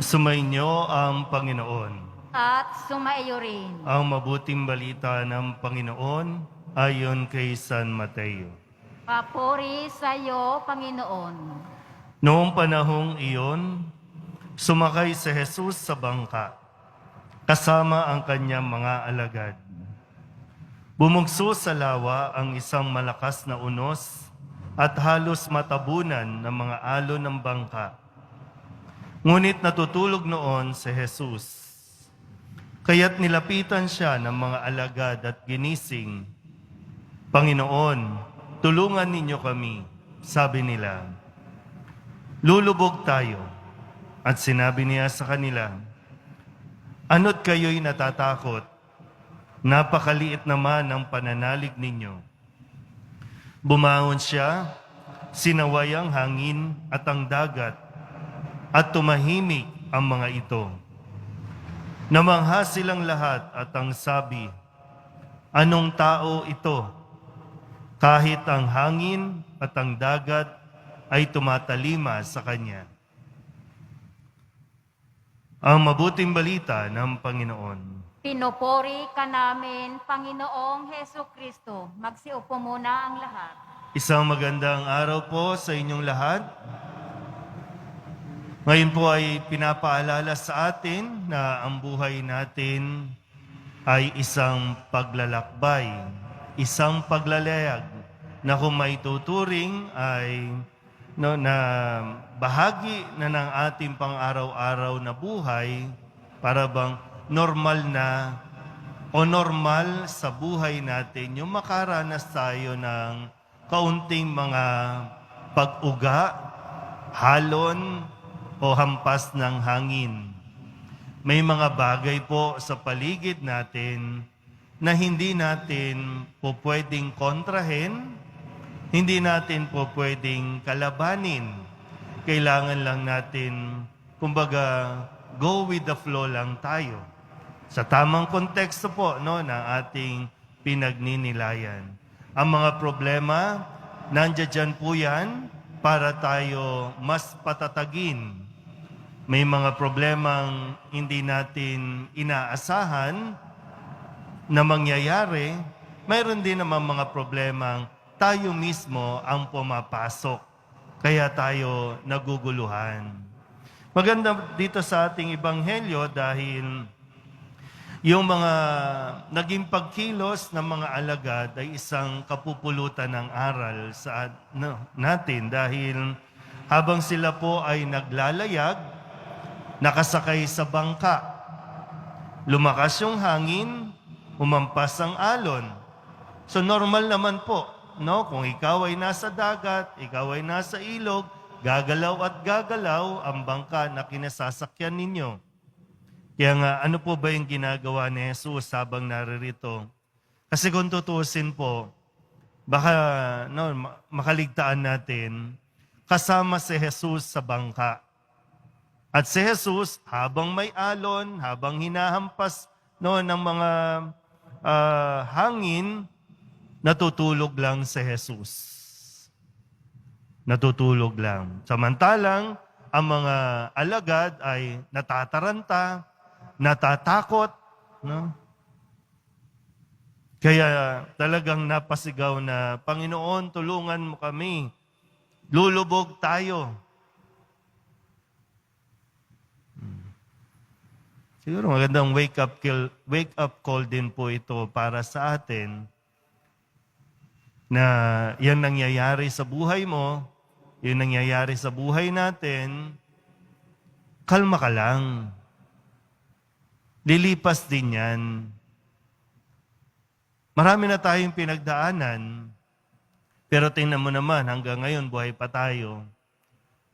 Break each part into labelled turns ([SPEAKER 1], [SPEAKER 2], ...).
[SPEAKER 1] Sumainyo ang Panginoon.
[SPEAKER 2] at sumaiyo rin.
[SPEAKER 1] Ang mabuting balita ng Panginoon ayon kay San Mateo.
[SPEAKER 2] Papuri sa iyo, Panginoon.
[SPEAKER 1] Noong panahong iyon, sumakay si Jesus sa bangka, kasama ang kanyang mga alagad. Bumugso sa lawa ang isang malakas na unos at halos matabunan ng mga alon ng bangka. Ngunit natutulog noon si Jesus. Kaya't nilapitan siya ng mga alagad at ginising. Panginoon, tulungan ninyo kami, sabi nila. Lulubog tayo. At sinabi niya sa kanila, Ano't kayo'y natatakot? Napakaliit naman ang pananalig ninyo. Bumangon siya, sinaway ang hangin at ang dagat, at tumahimik ang mga ito. Namangha silang lahat at ang sabi, Anong tao ito? Kahit ang hangin at ang dagat ay tumatalima sa Kanya. Ang mabuting balita ng Panginoon.
[SPEAKER 2] Pinupuri ka namin, Panginoong Heso Kristo. Magsiupo muna ang lahat.
[SPEAKER 1] Isang magandang araw po sa inyong lahat. Ngayon po ay pinapaalala sa atin na ang buhay natin ay isang paglalakbay, isang paglalayag na kung may tuturing ay no, na bahagi na ng ating pang-araw-araw na buhay para bang normal na o normal sa buhay natin yung makaranas tayo ng kaunting mga pag-uga, halon, o hampas ng hangin. May mga bagay po sa paligid natin na hindi natin po pwedeng kontrahen, hindi natin po pwedeng kalabanin. Kailangan lang natin, kumbaga, go with the flow lang tayo. Sa tamang konteksto po no, ng ating pinagninilayan. Ang mga problema, nandiyan po yan para tayo mas patatagin may mga problemang hindi natin inaasahan na mangyayari, mayroon din naman mga problemang tayo mismo ang pumapasok. Kaya tayo naguguluhan. Maganda dito sa ating ibanghelyo dahil yung mga naging pagkilos ng mga alagad ay isang kapupulutan ng aral sa no, natin dahil habang sila po ay naglalayag, nakasakay sa bangka. Lumakas yung hangin, umampas ang alon. So normal naman po, no? Kung ikaw ay nasa dagat, ikaw ay nasa ilog, gagalaw at gagalaw ang bangka na kinasasakyan ninyo. Kaya nga, ano po ba yung ginagawa ni Jesus habang naririto? Kasi kung tutusin po, baka no, ma- makaligtaan natin, kasama si Jesus sa bangka. At si Jesus, habang may alon, habang hinahampas no, ng mga ah, hangin, natutulog lang si Jesus. Natutulog lang. Samantalang, ang mga alagad ay natataranta, natatakot, no? Kaya talagang napasigaw na, Panginoon, tulungan mo kami. Lulubog tayo. Siguro magandang wake up call, wake up call din po ito para sa atin na yan nangyayari sa buhay mo, yung nangyayari sa buhay natin, kalma ka lang. Lilipas din yan. Marami na tayong pinagdaanan, pero tingnan mo naman, hanggang ngayon buhay pa tayo.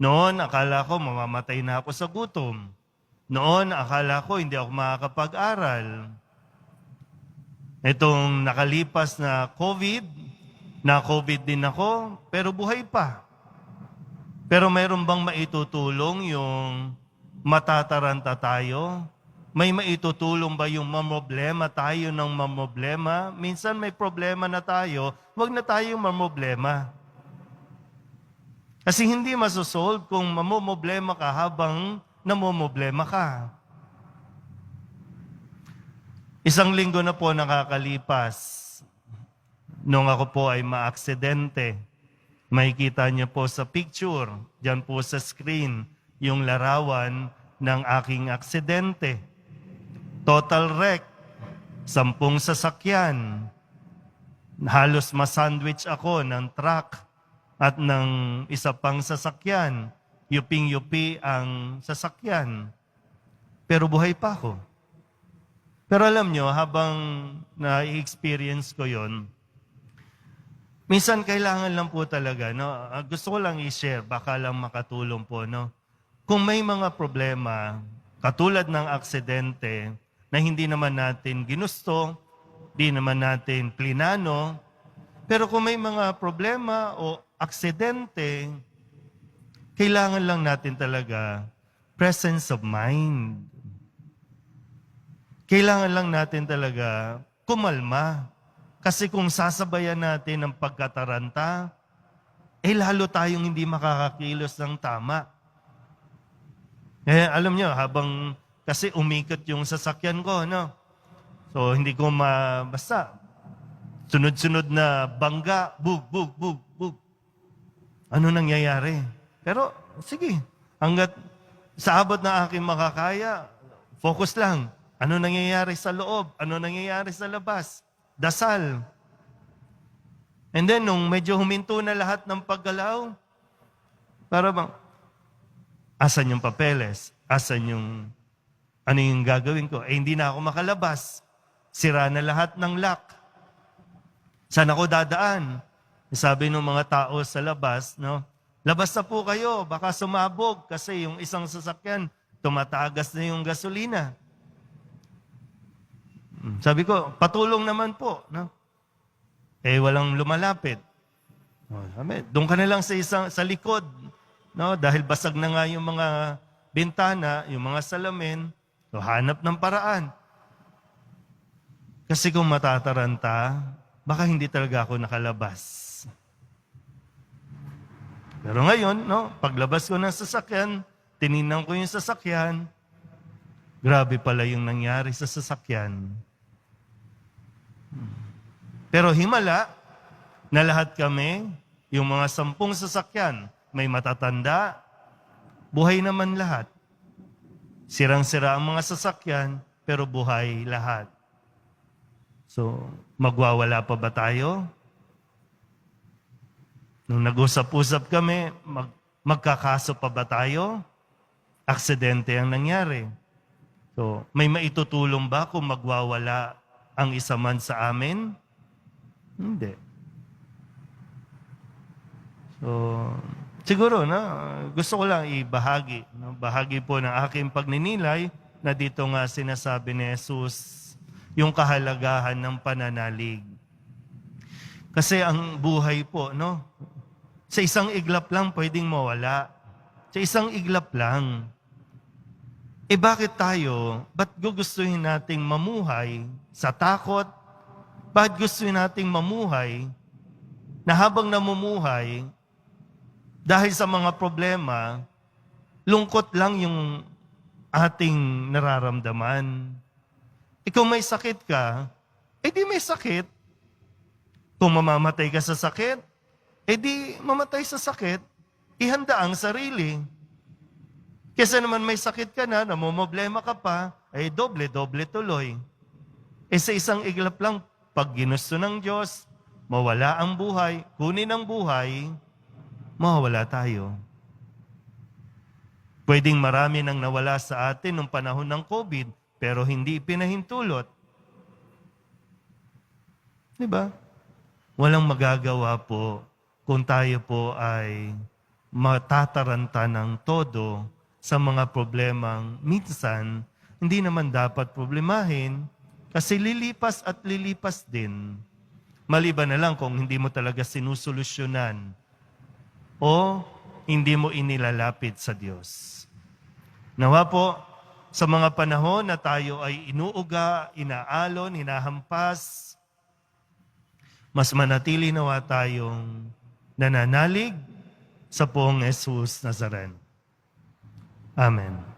[SPEAKER 1] Noon, akala ko mamamatay na ako sa gutom. Noon, akala ko hindi ako makakapag-aral. Itong nakalipas na COVID, na COVID din ako, pero buhay pa. Pero mayroon bang maitutulong yung matataranta tayo? May maitutulong ba yung mamoblema tayo ng mamoblema? Minsan may problema na tayo, wag na tayong mamoblema. Kasi hindi masosolve kung mamomoblema ka habang namomoblema ka. Isang linggo na po nakakalipas. Nung ako po ay maaksidente, makikita niyo po sa picture, dyan po sa screen, yung larawan ng aking aksidente. Total wreck, sampung sasakyan. Halos masandwich ako ng truck at ng isa pang sasakyan. Yuping-yupi ang sasakyan. Pero buhay pa ako. Pero alam nyo, habang na-experience ko yon, minsan kailangan lang po talaga, no? Ah, gusto ko lang i-share, baka lang makatulong po, no? Kung may mga problema, katulad ng aksidente, na hindi naman natin ginusto, di naman natin plinano, pero kung may mga problema o aksidente, kailangan lang natin talaga presence of mind. Kailangan lang natin talaga kumalma. Kasi kung sasabayan natin ang pagkataranta, eh lalo tayong hindi makakakilos ng tama. Eh, alam nyo, habang kasi umikot yung sasakyan ko, no? So, hindi ko ma... Basta, sunod-sunod na bangga, bug, bug, bug, bug. Ano nangyayari? Pero, sige, hanggat sa abot na aking makakaya, focus lang. Ano nangyayari sa loob? Ano nangyayari sa labas? Dasal. And then, nung medyo huminto na lahat ng paggalaw, para bang, asan yung papeles? Asan yung, ano yung gagawin ko? Eh, hindi na ako makalabas. Sira na lahat ng lock. Saan ako dadaan? Sabi ng mga tao sa labas, no? Labas na po kayo, baka sumabog kasi yung isang sasakyan, tumatagas na yung gasolina. Hmm, Sabi ko, patulong naman po, no? Eh, walang lumalapit. Oh, sabi, doon ka na lang sa isang sa likod, no? Dahil basag na nga yung mga bintana, yung mga salamin, so hanap ng paraan. Kasi kung matataranta, baka hindi talaga ako nakalabas. Pero ngayon, no, paglabas ko ng sasakyan, tiningnan ko yung sasakyan, grabe pala yung nangyari sa sasakyan. Pero himala na lahat kami, yung mga sampung sasakyan, may matatanda, buhay naman lahat. Sirang-sira ang mga sasakyan, pero buhay lahat. So, magwawala pa ba tayo? Nung nag-usap-usap kami, mag, magkakaso pa ba tayo? Aksidente ang nangyari. So, may maitutulong ba kung magwawala ang isa man sa amin? Hindi. So, siguro, no, gusto ko lang ibahagi. No, bahagi po ng aking pagninilay na dito nga sinasabi ni Jesus yung kahalagahan ng pananalig. Kasi ang buhay po, no, sa isang iglap lang pwedeng mawala. Sa isang iglap lang. Eh bakit tayo, ba't gugustuhin nating mamuhay sa takot? Bakit gustuhin nating mamuhay na habang namumuhay, dahil sa mga problema, lungkot lang yung ating nararamdaman. Eh kung may sakit ka, eh di may sakit. Kung mamamatay ka sa sakit, eh di mamatay sa sakit, ihanda ang sarili. Kesa naman may sakit ka na, namumblema ka pa, ay doble-doble tuloy. Eh sa isang iglap lang, pag ginusto ng Diyos, mawala ang buhay, kunin ang buhay, mawawala tayo. Pwedeng marami nang nawala sa atin nung panahon ng COVID, pero hindi pinahintulot. Di ba? Walang magagawa po kung tayo po ay matataranta ng todo sa mga problemang minsan hindi naman dapat problemahin kasi lilipas at lilipas din. Maliban na lang kung hindi mo talaga sinusolusyonan o hindi mo inilalapit sa Diyos. Nawa po, sa mga panahon na tayo ay inuuga, inaalon, hinahampas, mas manatili nawa tayong nananalig sa poong Jesus Nazaren. Amen.